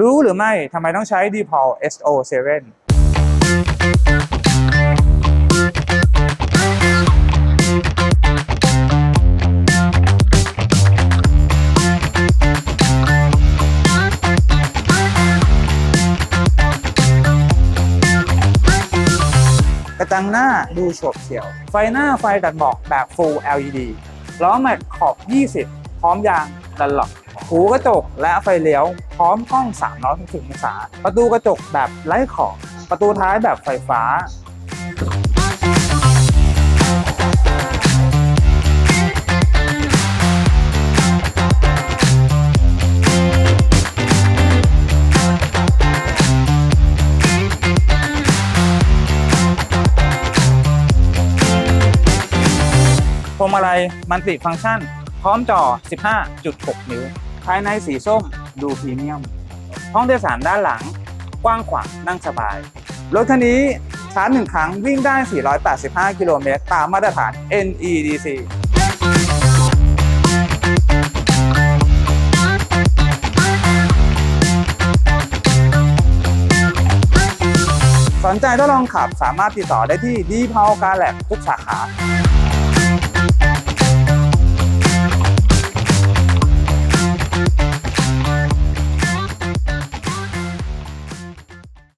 รู้หรือไม่ทำไมต้องใช้ d p o l SO7 กระจังหน้าดูโฉบเฉี่ยว ไฟหน้าไฟตัดหมอกแบบ Full LED ล้อแม็กขอบ 20 พร้อมยางดันหลอก หูกระจกและไฟเลี้ยวพร้อมกล้อง 360องศา ประตูกระจกแบบไร้ขอบ ประตูท้ายแบบไฟฟ้าพวงมาลัยมันติฟังก์ชัน พร้อมจอ 15.6 นิ้ว ภายในสีส้มดูพรีเมียม ห้องโดยสารด้านหลัง กว้างขวางนั่งสบาย รถคันนี้ชาร์จหนึ่งครั้งวิ่งได้ 485 กิโลเมตร ตามมาตรฐาน NEDC สนใจทดลองขับสามารถติดต่อได้ที่ดีพาวการแลบทุกสาขา